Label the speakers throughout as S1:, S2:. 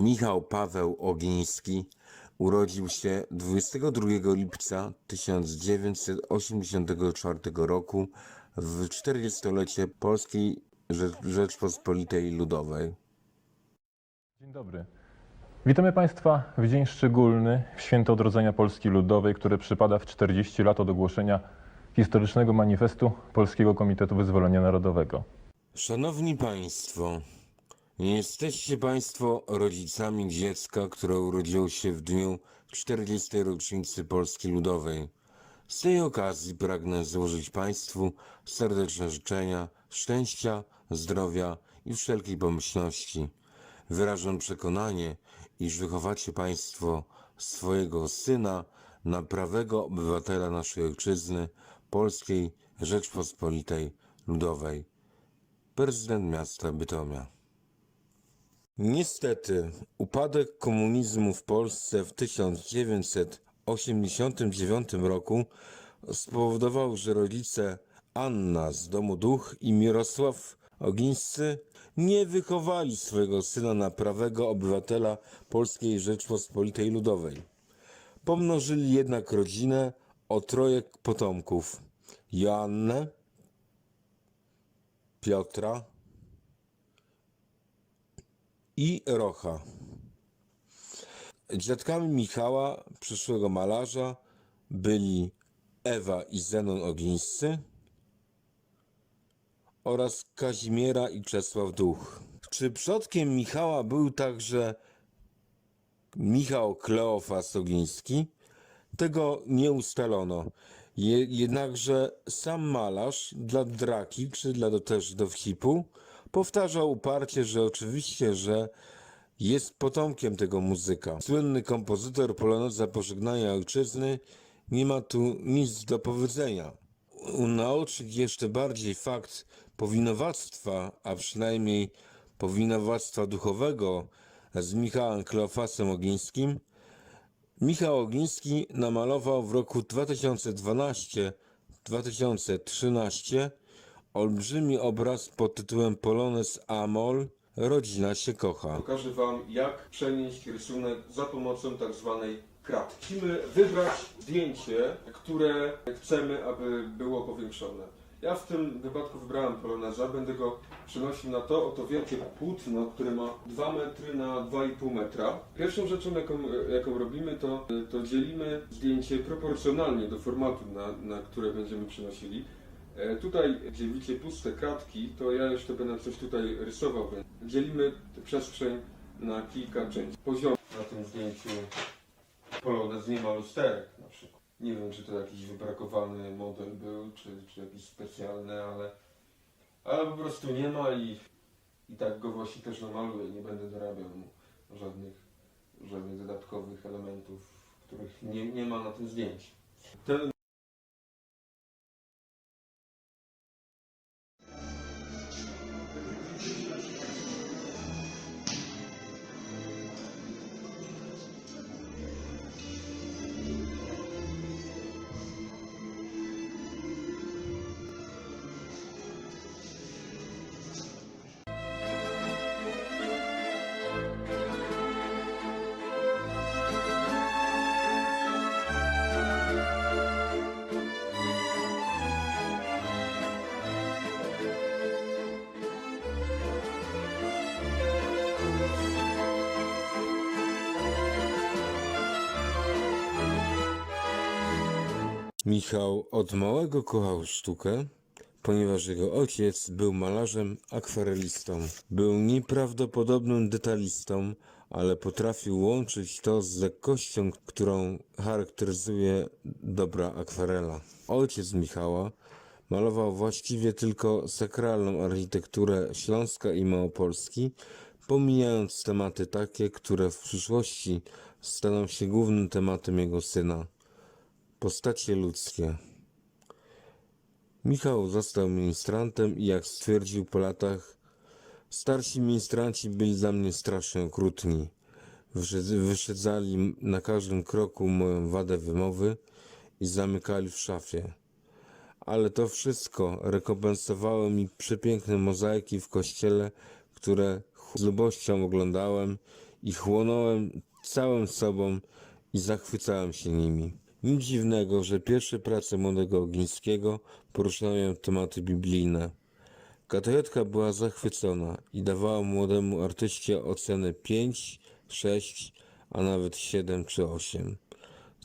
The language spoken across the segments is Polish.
S1: Michał Paweł Ogiński urodził się 22 lipca 1984 roku w 40-lecie Polskiej Rze- Rzeczpospolitej Ludowej.
S2: Dzień dobry. Witamy Państwa w dzień szczególny, w Święto Odrodzenia Polski Ludowej, które przypada w 40 lat od ogłoszenia historycznego manifestu Polskiego Komitetu Wyzwolenia Narodowego.
S1: Szanowni Państwo, jesteście Państwo rodzicami dziecka, które urodziło się w dniu 40. rocznicy Polski Ludowej. Z tej okazji pragnę złożyć Państwu serdeczne życzenia szczęścia, zdrowia i wszelkiej pomyślności. Wyrażam przekonanie, iż wychowacie Państwo swojego syna na prawego obywatela naszej ojczyzny, Polskiej Rzeczpospolitej Ludowej prezydent miasta Bytomia. Niestety, upadek komunizmu w Polsce w 1989 roku spowodował, że rodzice Anna z domu Duch i Mirosław Ogińscy nie wychowali swojego syna na prawego obywatela Polskiej Rzeczpospolitej Ludowej. Pomnożyli jednak rodzinę o troje potomków: Joannę, Piotra i Rocha. Dziadkami Michała, przyszłego malarza, byli Ewa i Zenon Ogińscy oraz Kazimiera i Czesław Duch. Czy przodkiem Michała był także Michał Kleofas Ogiński? Tego nie ustalono. Je, jednakże sam malarz dla draki, czy dla do, też dowcipu, powtarzał uparcie, że oczywiście, że jest potomkiem tego muzyka. Słynny kompozytor poloneza pożegnania ojczyzny nie ma tu nic do powiedzenia. Unaoczyć jeszcze bardziej fakt powinowactwa, a przynajmniej powinowactwa duchowego z Michałem Kleofasem Ogińskim, Michał Ogiński namalował w roku 2012-2013 olbrzymi obraz pod tytułem Polonez Amol Rodzina się kocha.
S3: Pokażę Wam, jak przenieść rysunek za pomocą tak zwanej kratki. Musimy wybrać zdjęcie, które chcemy, aby było powiększone. Ja w tym wypadku wybrałem poloneza, będę go przenosił na to oto wielkie płótno, które ma 2 metry na 2,5 metra. Pierwszą rzeczą, jaką, jaką robimy, to, to dzielimy zdjęcie proporcjonalnie do formatu, na, na które będziemy przenosili. E, Tutaj, gdzie widzicie puste kratki, to ja jeszcze będę coś tutaj rysował. Dzielimy przestrzeń na kilka części. Poziom na tym zdjęciu polonez nie ma lusterek na przykład. Nie wiem, czy to jakiś wybrakowany model był, czy, czy jakiś specjalny, ale, ale po prostu nie ma i, i tak go właśnie też namaluję. Nie będę dorabiał mu żadnych, żadnych dodatkowych elementów, których nie, nie ma na tym zdjęciu. Ten
S1: Michał od małego kochał sztukę, ponieważ jego ojciec był malarzem akwarelistą. Był nieprawdopodobnym detalistą, ale potrafił łączyć to z lekkością, którą charakteryzuje dobra akwarela. Ojciec Michała malował właściwie tylko sakralną architekturę Śląska i Małopolski, pomijając tematy takie, które w przyszłości staną się głównym tematem jego syna. Postacie ludzkie. Michał został ministrantem i jak stwierdził po latach, starsi ministranci byli dla mnie strasznie okrutni. Wyszedz- Wyszedzali na każdym kroku moją wadę wymowy i zamykali w szafie. Ale to wszystko rekompensowało mi przepiękne mozaiki w kościele, które z lubością oglądałem i chłonąłem całym sobą i zachwycałem się nimi. Nic dziwnego, że pierwsze prace młodego Ogińskiego poruszają tematy biblijne. Katechetka była zachwycona i dawała młodemu artyście oceny 5, 6, a nawet 7 czy 8.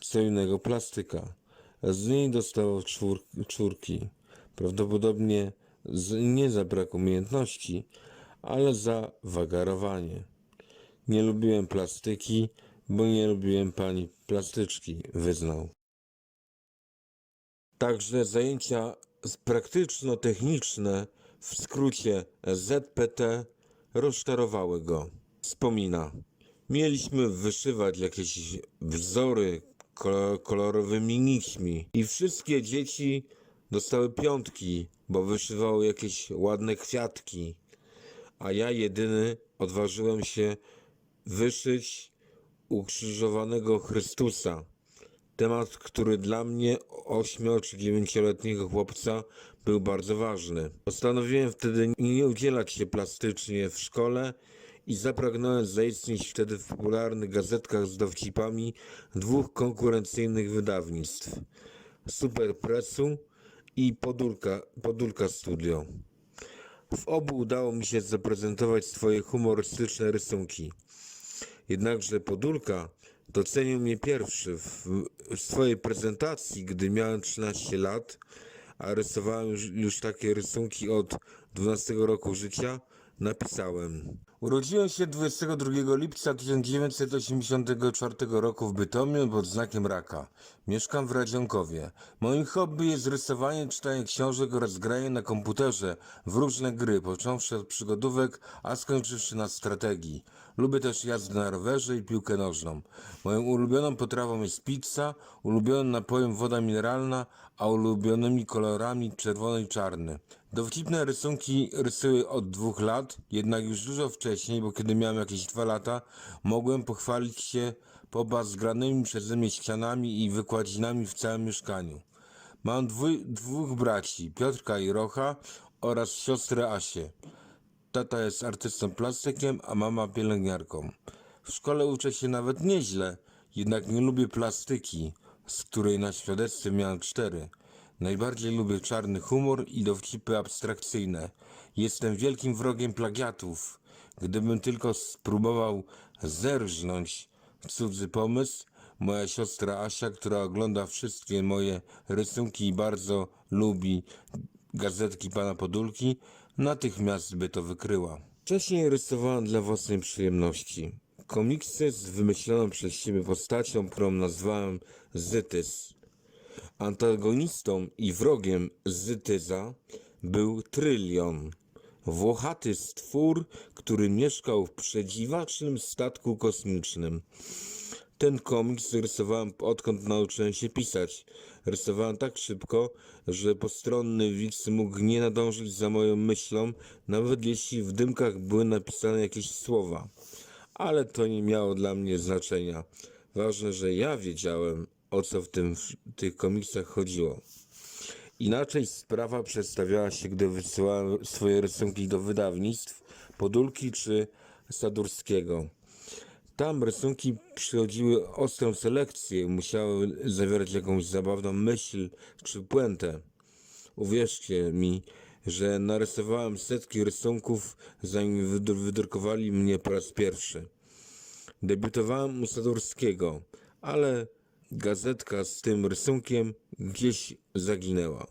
S1: Co innego plastyka. Z niej dostawał czwór, czwórki. Prawdopodobnie z, nie za brak umiejętności, ale za wagarowanie. Nie lubiłem plastyki, bo nie lubiłem pani plastyczki, wyznał. Także zajęcia praktyczno-techniczne, w skrócie ZPT, rozczarowały go. Wspomina. Mieliśmy wyszywać jakieś wzory kolo- kolorowymi nićmi i wszystkie dzieci dostały piątki, bo wyszywały jakieś ładne kwiatki, a ja jedyny odważyłem się wyszyć ukrzyżowanego Chrystusa. Temat, który dla mnie, 8 czy 9-letniego chłopca, był bardzo ważny. Postanowiłem wtedy nie udzielać się plastycznie w szkole i zapragnąłem zaistnieć wtedy w popularnych gazetkach z dowcipami dwóch konkurencyjnych wydawnictw Super Pressu i Podólka, Podólka Studio. W obu udało mi się zaprezentować swoje humorystyczne rysunki. Jednakże Podólka docenił mnie pierwszy w, w swojej prezentacji, gdy miałem 13 lat, a rysowałem już, już takie rysunki od 12 roku życia. Napisałem. Urodziłem się 22 lipca 1984 roku w Bytomiu pod znakiem raka. Mieszkam w Radzionkowie. Moim hobby jest rysowanie, czytanie książek oraz granie na komputerze w różne gry, począwszy od przygodówek, a skończywszy na strategii. Lubię też jazdę na rowerze i piłkę nożną. Moją ulubioną potrawą jest pizza, ulubionym napojem woda mineralna, a ulubionymi kolorami czerwony i czarny. Dowcipne rysunki rysuję od dwóch lat, jednak już dużo wcześniej, bo kiedy miałem jakieś dwa lata, mogłem pochwalić się poba zgranymi przeze mnie ścianami i wykładzinami w całym mieszkaniu. Mam dwu, dwóch braci, Piotrka i Rocha oraz siostrę Asię. Tata jest artystą plastykiem, a mama pielęgniarką. W szkole uczę się nawet nieźle, jednak nie lubię plastyki, z której na świadectwie miałem cztery. Najbardziej lubię czarny humor i dowcipy abstrakcyjne. Jestem wielkim wrogiem plagiatów. Gdybym tylko spróbował zerżnąć cudzy pomysł, moja siostra Asia, która ogląda wszystkie moje rysunki i bardzo lubi gazetki pana Podólki, natychmiast by to wykryła. Wcześniej rysowałem dla własnej przyjemności. Komiksy z wymyśloną przez siebie postacią, którą nazwałem Zytys. Antagonistą i wrogiem Zytyza był Trylion. Włochaty stwór, który mieszkał w przedziwacznym statku kosmicznym. Ten komiks rysowałem odkąd nauczyłem się pisać. Rysowałem tak szybko, że postronny widz mógł nie nadążyć za moją myślą, nawet jeśli w dymkach były napisane jakieś słowa. Ale to nie miało dla mnie znaczenia. Ważne, że ja wiedziałem, o co w tym, w tych komiksach chodziło. Inaczej sprawa przedstawiała się, gdy wysyłałem swoje rysunki do wydawnictw Podólki czy Sadurskiego. Tam rysunki przychodziły ostrą selekcję, musiały zawierać jakąś zabawną myśl czy puentę. Uwierzcie mi, że narysowałem setki rysunków, zanim wydru- wydrukowali mnie po raz pierwszy. Debiutowałem u Sadurskiego, ale gazetka z tym rysunkiem gdzieś zaginęła.